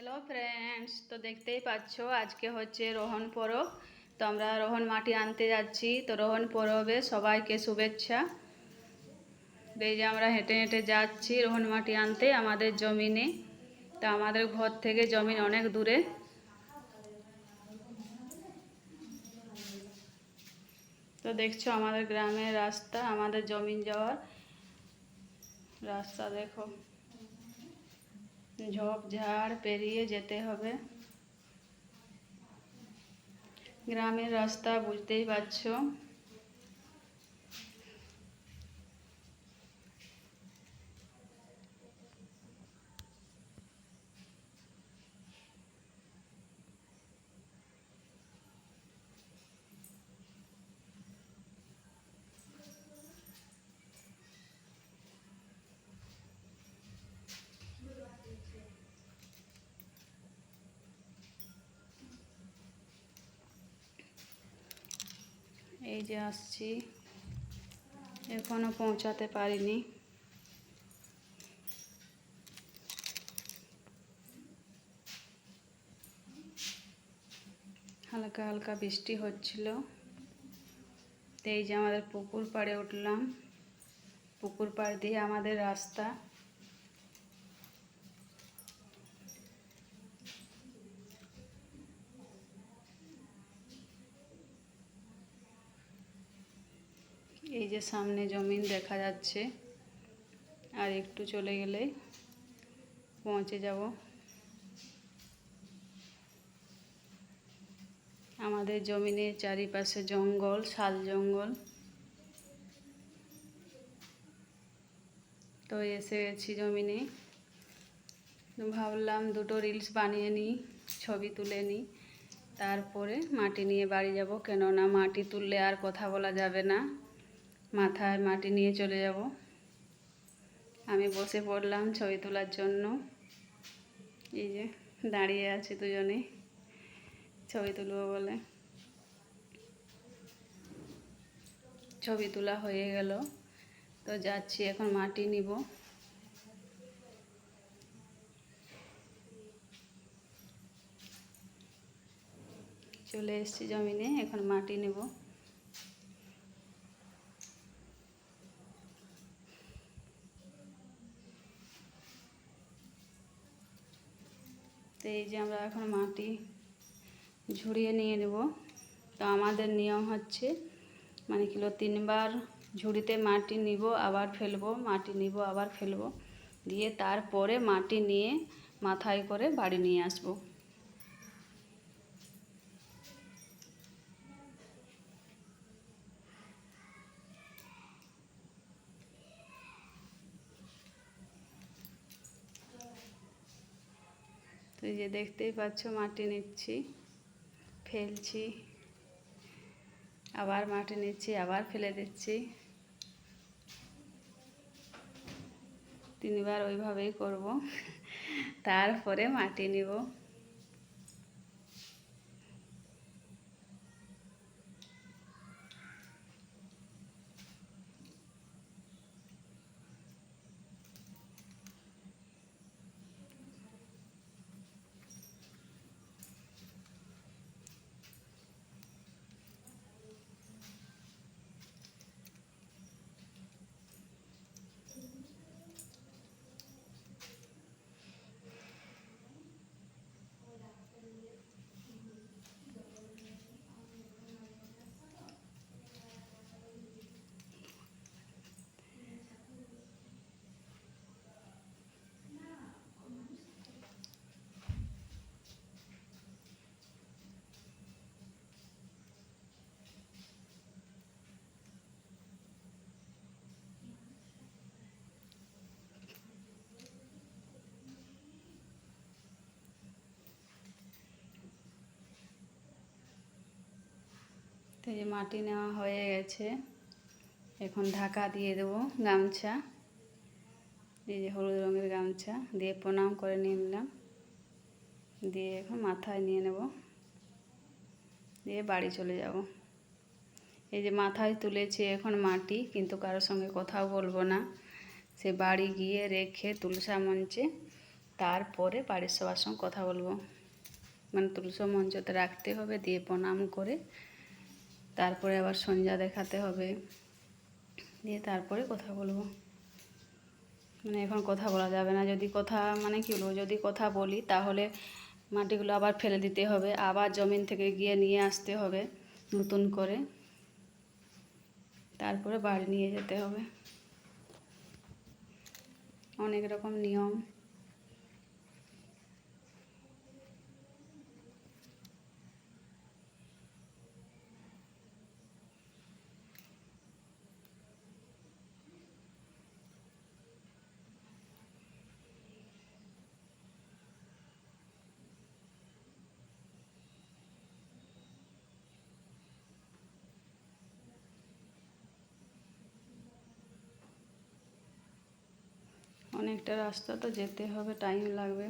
Hello friends তো দেখতেই পাচ্ছ, আজকে হচ্ছে রোহন পরব। তো আমরা রোহন মাটি আনতে যাচ্ছি। তো রোহন পরবে, সবাইকে শুভেচ্ছা। এই যে আমরা হেঁটে হেঁটে যাচ্ছি রোহন মাটি আনতে, আমাদের জমিনে। তো আমাদের ঘর থেকে জমিন অনেক দূরে। তো দেখছ, আমাদের গ্রামের রাস্তা, আমাদের জমিন যাওয়ার রাস্তা, দেখো। ঝোপঝাড় পেরিয়ে যেতে হবে গ্রামের রাস্তা বুঝতেই পারছ এই যে আসছি। এখনও পৌঁছাতে পারিনি। হালকা হালকা বৃষ্টি হচ্ছিল। এই যে আমাদের পুকুর পাড়ে উঠলাম। পুকুর পাড় দিয়ে আমাদের রাস্তা। এই যে সামনে জমিন দেখা যাচ্ছে। আর একটু চলে গেলে পৌঁছে যাব। আমাদের জমিনের চারিপাশে জঙ্গল, শাল জঙ্গল। তো এসে গেছি জমিনে। ভাবলাম দুটো রিলস বানিয়ে নিই, ছবি তুলে নিই। তারপরে মাটি নিয়ে বাড়ি যাব। কেননা মাটি তুললে আর কথা বলা যাবে না। মাথায় মাটি নিয়ে চলে যাব। আমি বসে পড়লাম ছবি তোলার জন্য। এই যে দাঁড়িয়ে আছি দুজনে ছবি তুলবো বলে। ছবি তোলা হয়ে গেল। তো যাচ্ছি, এখন মাটি নিব। চলে এসেছি জমিনে, এখন মাটি নেব। তো এই যে আমরা এখন মাটি ঝুড়িয়ে নিয়ে নেব। তো আমাদের নিয়ম হচ্ছে মানে কিলো তিনবার ঝুড়িতে মাটি নিব, আবার ফেলব, মাটি নিব, আবার ফেলব। দিয়ে তারপরে মাটি নিয়ে মাথায় করে বাড়ি নিয়ে আসব। তো যে দেখতেই পাচ্ছ, মাটি নিচ্ছি, ফেলছি, আবার মাটি নিচ্ছি, আবার ফেলে দিচ্ছি। তিনবার ওইভাবেই করব, তারপরে মাটি নিব। তো এই মাটি নেওয়া হয়ে গেছে। এখন ঢাকা দিয়ে দেবো গামছা। এই যে হলুদ রঙের গামছা দিয়ে প্রণাম করে নিয়ে নিলাম। দিয়ে এখন মাথায় নিয়ে নেব। দিয়ে বাড়ি চলে যাব। এই যে মাথায় তুলেছি এখন মাটি, কিন্তু কারোর সঙ্গে কথাও বলব না। সে বাড়ি গিয়ে রেখে তুলসা মঞ্চে, তারপরে বাড়ির সবার সঙ্গে কথা বলব। মানে তুলসা মঞ্চতে রাখতে হবে, দিয়ে প্রণাম করে তারপরে আবার সন্ধ্যা দেখাতে হবে। দিয়ে তারপরে কথা বলব। মানে এখন কথা বলা যাবে না। যদি কথা মানে কী বলব, যদি কথা বলি তাহলে মাটিগুলো আবার ফেলে দিতে হবে। আবার জমিন থেকে গিয়ে নিয়ে আসতে হবে নতুন করে। তারপরে বাড়ি নিয়ে যেতে হবে। অনেক রকম নিয়ম। অনেকটা রাস্তা তো যেতে হবে টাইম লাগবে।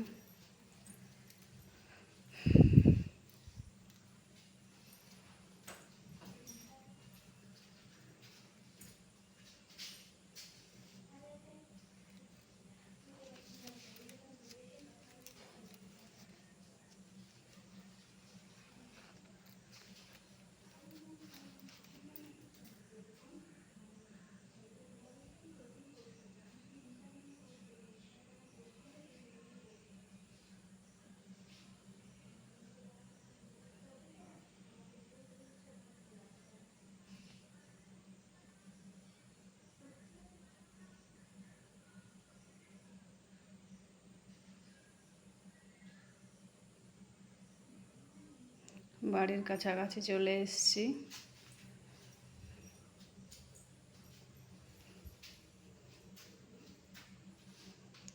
বাড়ির কাছাকাছি চলে এসেছি।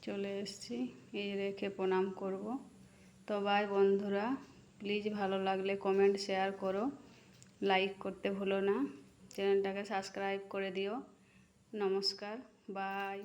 চলে এসেছি, এই রেখে প্রণাম করব। তো বাই বন্ধুরা প্লিজ ভালো লাগলে কমেন্ট শেয়ার করো। লাইক করতে ভুলো না। চ্যানেলটাকে সাবস্ক্রাইব করে দিও। নমস্কার বাই